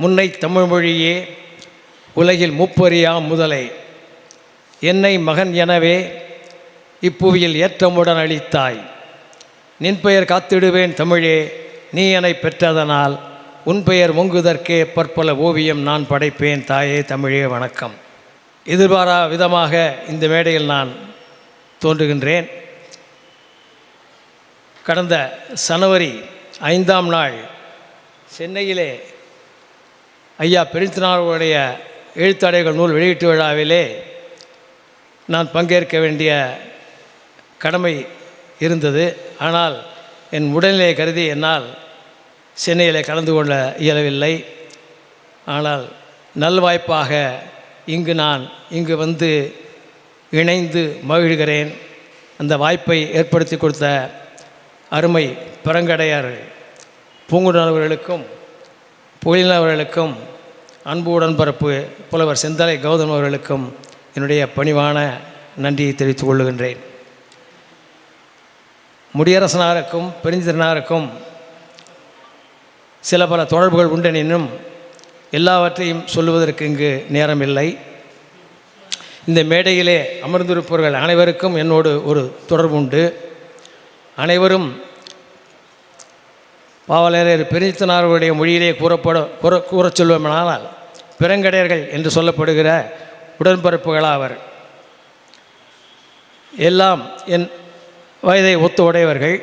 முன்னை தமிழ்மொழியே உலகில் முப்பரியா முதலை. என்னை மகன் எனவே இப்புவியில் ஏற்றமுடன் அளித்தாய். நின் பெயர் காத்திடுவேன் தமிழே நீ என்னை பெற்றதனால். உன் பெயர் முங்குதற்கே பற்பல ஓவியம் நான் படைப்பேன் தாயே தமிழே வணக்கம். எதிர்பாரா விதமாக இந்த மேடையில் நான் தோன்றுகின்றேன். கடந்த சனவரி ஐந்தாம் நாள் சென்னையிலே ஐயா பெருந்தினாருடைய எழுத்தாடைகள் நூல் வெளியீட்டு விழாவிலே நான் பங்கேற்க வேண்டிய கடமை இருந்தது. ஆனால் என் உடல்நிலையை கருதி என்னால் சென்னையில் கலந்து கொள்ள இயலவில்லை. ஆனால் நல்வாய்ப்பாக இங்கு நான் இங்கு வந்து இணைந்து மகிழ்கிறேன். அந்த வாய்ப்பை ஏற்படுத்தி கொடுத்த அருமை பரங்கடையார் பூங்குடன் அவர்களுக்கும் புகழில் அவர்களுக்கும் அன்பு உடன்பரப்பு புலவர் செந்தலை கௌதம் அவர்களுக்கும் என்னுடைய பணிவான நன்றியை தெரிவித்துக் கொள்ளுகின்றேன். முடியரசனாருக்கும் பெருந்திறனாருக்கும் சில பல தொடர்புகள் உண்டெனினும் எல்லாவற்றையும் சொல்லுவதற்கு இங்கு நேரமில்லை. இந்த மேடையிலே அமர்ந்திருப்பவர்கள் அனைவருக்கும் என்னோடு ஒரு தொடர்பு உண்டு அனைவரும் பாவலரர் பெருந்தனார்களுடைய மொழியிலே கூறப்பட கூற கூறச் சொல்வோமானால் பிறங்கடையர்கள் என்று சொல்லப்படுகிற உடன்பிறப்புகளாவர் எல்லாம் என் வயதை ஒத்து உடையவர்கள்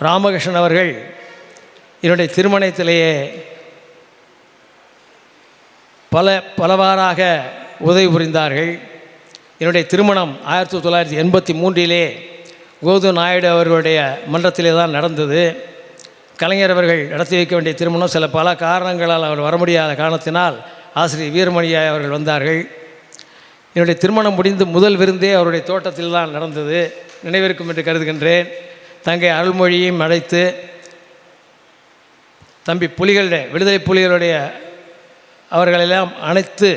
ராமகிருஷ்ணன் அவர்கள் என்னுடைய திருமணத்திலேயே பல பலவாறாக உதவி புரிந்தார்கள். என்னுடைய திருமணம் ஆயிரத்தி தொள்ளாயிரத்தி எண்பத்தி மூன்றிலே கோது நாயுடு அவர்களுடைய மன்றத்திலே தான் நடந்தது. கலைஞர் அவர்கள் நடத்தி வைக்க வேண்டிய திருமணம் சில பல காரணங்களால் அவர் வர முடியாத காரணத்தினால் ஆசிரியர் வீரமணியாய் அவர்கள் வந்தார்கள். என்னுடைய திருமணம் முடிந்து முதல் விருந்தே அவருடைய தோட்டத்தில் தான் நடந்தது. நினைவிருக்கும் என்று கருதுகின்றேன். தங்கை அருள்மொழியையும் அழைத்து தம்பி புலிகளுடைய விடுதலை புலிகளுடைய அவர்களெல்லாம் அனைத்து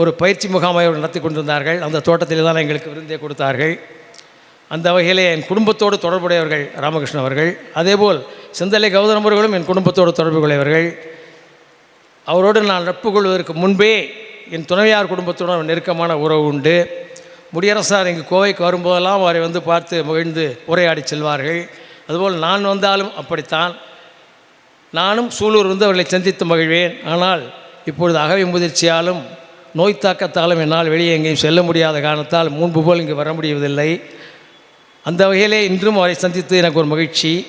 ஒரு பயிற்சி முகாமை அவர்கள் நடத்தி கொண்டிருந்தார்கள். அந்த தோட்டத்தில் தான் எங்களுக்கு விருந்தே கொடுத்தார்கள். அந்த வகையிலே என் குடும்பத்தோடு தொடர்புடையவர்கள் ராமகிருஷ்ணன் அவர்கள் அதேபோல் செந்தலை கௌதம் அவர்களும் என் குடும்பத்தோடு தொடர்புடையவர்கள் அவரோடு நான் நட்பு கொள்வதற்கு முன்பே என் துணைவியார் குடும்பத்துடன் நெருக்கமான உறவு உண்டு. முடியரசார் இங்கு கோவைக்கு வரும்போதெல்லாம் அவரை வந்து பார்த்து மகிழ்ந்து உரையாடி செல்வார்கள். அதுபோல் நான் வந்தாலும் அப்படித்தான். நானும் சூலூர் வந்து அவர்களை சந்தித்து மகிழ்வேன். ஆனால் இப்பொழுது அகவை முதிர்ச்சியாலும் நோய் தாக்கத்தாலும் என்னால் வெளியே எங்கேயும் செல்ல முடியாத காரணத்தால் முன்பு போல் இங்கு வர முடிவதில்லை. அந்த வகையிலே இன்றும் அவரை சந்தித்து எனக்கு ஒரு மகிழ்ச்சி.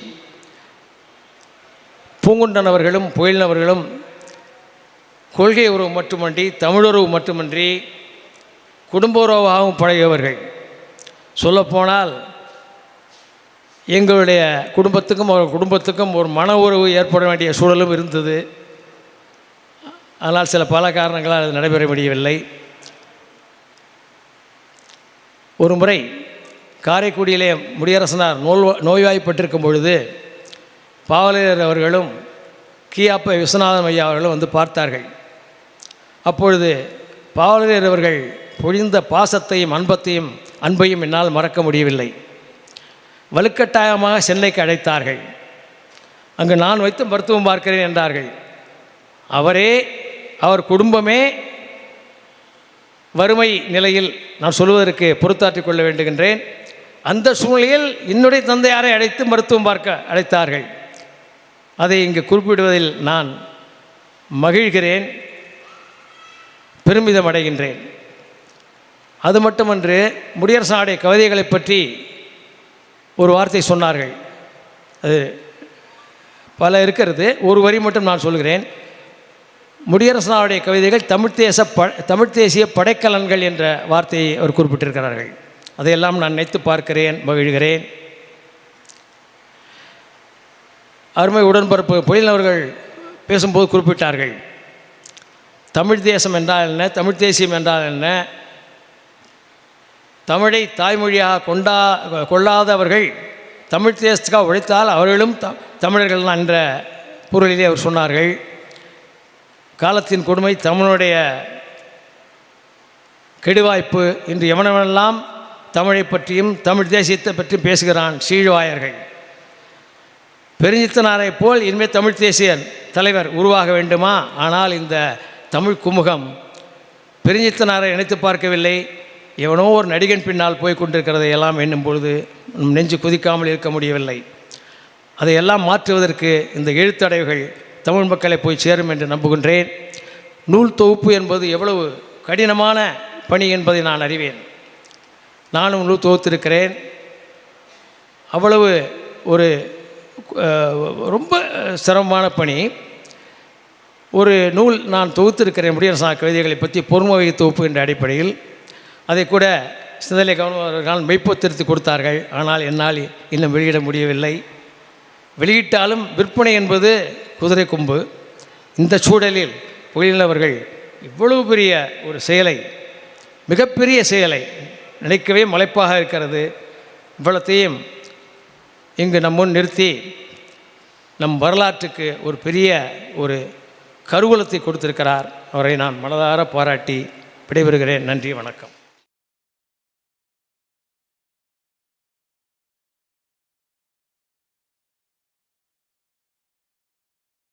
பூங்குண்டன் அவர்களும் புயலினவர்களும் கொள்கை உறவு மட்டுமன்றி தமிழுறவு மட்டுமன்றி குடும்ப உறவாகவும் பழகியவர்கள். சொல்லப்போனால் எங்களுடைய குடும்பத்துக்கும் அவர் குடும்பத்துக்கும் ஒரு மன உறவு ஏற்பட வேண்டிய சூழலும் இருந்தது. ஆனால் சில பல காரணங்களால் அது நடைபெற முடியவில்லை. ஒரு முறை காரைக்குடியிலே முடியரசனார் நோல் நோய்வாய்ப்பட்டிருக்கும் பொழுது பாவலர் அவர்களும் கியாப்ப விஸ்வநாதன் ஐயா அவர்களும் வந்து பார்த்தார்கள். அப்பொழுது பாவலர் அவர்கள் பொழிந்த பாசத்தையும் அன்பத்தையும் அன்பையும் என்னால் மறக்க முடியவில்லை. வலுக்கட்டாயமாக சென்னைக்கு அழைத்தார்கள். அங்கு நான் வைத்து மருத்துவம் பார்க்கிறேன் என்றார்கள். அவரே அவர் குடும்பமே வறுமை நிலையில் நான் சொல்வதற்கு பொறுத்தாற்றிக் கொள்ள வேண்டுகின்றேன். அந்த சூழ்நிலையில் என்னுடைய தந்தையாரை அழைத்து மருத்துவம் பார்க்க அழைத்தார்கள். அதை இங்கு குறிப்பிடுவதில் நான் மகிழ்கிறேன் பெருமிதம் அடைகின்றேன். அது மட்டுமன்று முடியரசனுடைய கவிதைகளை பற்றி ஒரு வார்த்தை சொன்னார்கள். அது பல இருக்கிறது ஒரு வரி மட்டும் நான் சொல்கிறேன். முடியரசனாவுடைய கவிதைகள் தமிழ்தேச ப தமிழ் தேசிய படைக்கலன்கள் என்ற வார்த்தையை அவர் குறிப்பிட்டிருக்கிறார்கள். அதையெல்லாம் நான் நினைத்து பார்க்கிறேன் மகிழ்கிறேன். அருமை உடன்பரப்பு பொழில் அவர்கள் பேசும்போது குறிப்பிட்டார்கள். தமிழ் தேசம் என்றால் என்ன? தமிழ் தேசியம் என்றால் என்ன? தமிழை தாய்மொழியாக கொண்டா கொள்ளாதவர்கள் தமிழ் தேசத்துக்காக உழைத்தால் அவர்களும் த தமிழர்கள் என்ற பொருளிலே அவர் சொன்னார்கள். காலத்தின் கொடுமை தமிழுடைய கெடுவாய்ப்பு இன்று எவனவெல்லாம் தமிழை பற்றியும் தமிழ் தேசியத்தை பற்றியும் பேசுகிறான் சீழ்வாயர்கள். பெருஞ்சித்தனாரை போல் இனிமேல் தமிழ் தேசியன் தலைவர் உருவாக வேண்டுமா? ஆனால் இந்த தமிழ் குமுகம் பெருஞ்சித்தனாரை நினைத்து பார்க்கவில்லை. எவனோ ஒரு நடிகன் பின்னால் போய் கொண்டிருக்கிறதை எல்லாம் எண்ணும் பொழுது நெஞ்சு குதிக்காமல் இருக்க முடியவில்லை. அதையெல்லாம் மாற்றுவதற்கு இந்த எழுத்தடைவுகள் தமிழ் மக்களை போய் சேரும் என்று நம்புகின்றேன். நூல் தொகுப்பு என்பது எவ்வளவு கடினமான பணி என்பதை நான் அறிவேன். நானும் நூல் தோத்திருக்கிறேன் அவ்வளவு ஒரு ரொம்ப சிரமமான பணி. ஒரு நூல் நான் தொகுத்திருக்கிறேன் முடியரசா கவிதைகளை பற்றி பொறுமவை தொகுப்பு என்ற அடிப்படையில். அதை கூட சிந்தனை கவனம் மெய்ப்பத்திருத்தி கொடுத்தார்கள். ஆனால் என்னால் இன்னும் வெளியிட முடியவில்லை. வெளியிட்டாலும் விற்பனை என்பது குதிரை கொம்பு. இந்த சூழலில் புகழில் இவ்வளவு பெரிய ஒரு செயலை மிகப்பெரிய செயலை நினைக்கவே முளைப்பாக இருக்கிறது. இவ்வளத்தையும் இங்கு நம் முன் நிறுத்தி நம் வரலாற்றுக்கு ஒரு பெரிய ஒரு கருவூலத்தை கொடுத்திருக்கிறார். அவரை நான் மனதார பாராட்டி விடைபெறுகிறேன். நன்றி வணக்கம்.